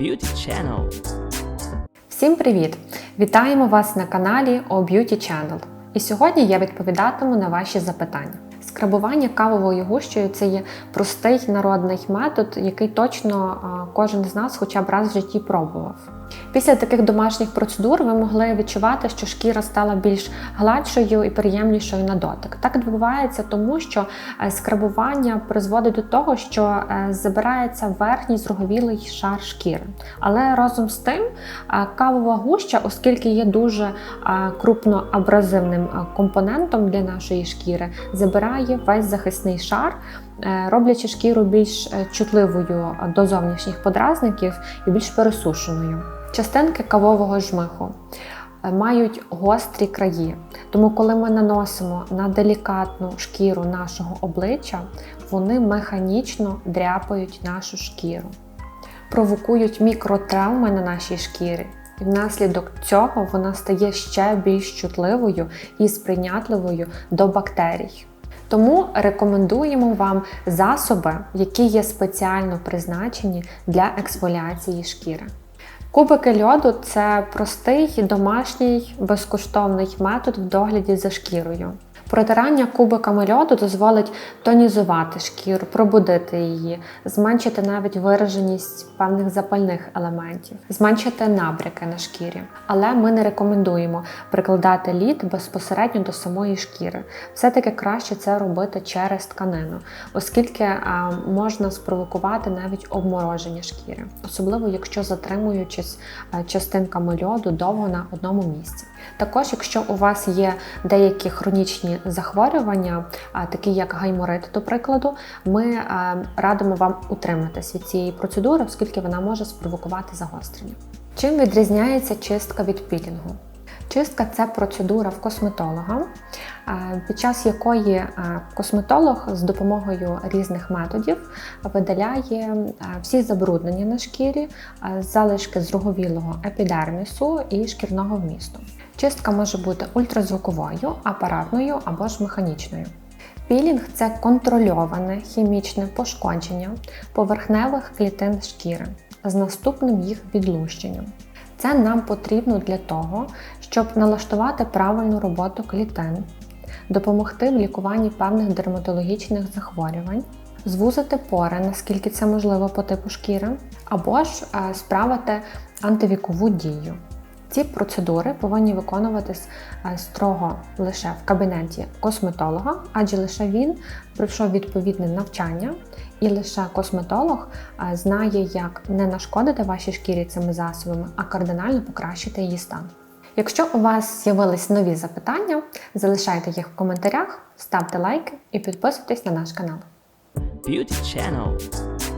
Beauty Channel. Всім привіт! Вітаємо вас на каналі O Beauty Channel. І сьогодні я відповідатиму на ваші запитання. Скрабування кавовою гущею це є простий народний метод, який точно кожен з нас хоча б раз в житті пробував. Після таких домашніх процедур ви могли відчувати, що шкіра стала більш гладшою і приємнішою на дотик. Так відбувається, тому що е, скрабування призводить до того, що е, забирається верхній зруговілий шар шкіри. Але разом з тим е, кавова гуща, оскільки є дуже крупноабразивним компонентом для нашої шкіри, забирає весь захисний шар. Е, Роблячи шкіру більш е, чутливою до зовнішніх подразників і більш пересушеною. Частинки кавового жмиху е, мають гострі краї, тому коли ми наносимо на делікатну шкіру нашого обличчя, вони механічно дряпають нашу шкіру, провокують мікротравми на нашій шкірі. І внаслідок цього вона стає ще більш чутливою і сприйнятливою до бактерій. Тому рекомендуємо вам засоби, які є спеціально призначені для ексфоліації шкіри. Кубики льоду це простий домашній безкоштовний метод в догляді за шкірою. Протирання кубиками льоду дозволить тонізувати шкіру, пробудити її, зменшити навіть вираженість певних запальних елементів, зменшити набряки на шкірі. Але ми не рекомендуємо прикладати лід безпосередньо до самої шкіри. Все-таки краще це робити через тканину, оскільки а, можна спровокувати навіть обмороження шкіри, особливо якщо затримуючись а, частинками льоду довго на одному місці. Також, якщо у вас є деякі хронічні захворювання, такі як гайморит, до прикладу, ми радимо вам утриматись від цієї процедури, оскільки вона може спровокувати загострення. Чим відрізняється чистка від пілінгу? Чистка це процедура в косметолога, е, під час якої е, косметолог з допомогою різних методів видаляє е, всі забруднення на шкірі, е, залишки зруговілого епідермісу і шкірного вмісту. Чистка може бути ультразвуковою, апаратною або ж механічною. Пілінг це контрольоване хімічне пошкодження поверхневих клітин шкіри з наступним їх відлущенням. Це нам потрібно для того, щоб налаштувати правильну роботу клітин, допомогти в лікуванні певних дерматологічних захворювань, звузити пори, наскільки це можливо по типу шкіри, або ж е, справити антивікову дію. Ці процедури повинні виконуватись е, строго лише в кабінеті косметолога, адже лише він пройшов відповідне навчання, і лише косметолог е, знає, як не нашкодити вашій шкірі цими засобами, а кардинально покращити її стан. Якщо у вас з'явились нові запитання, залишайте їх в коментарях, ставте лайки і підписуйтесь на наш канал. Beauty Channel.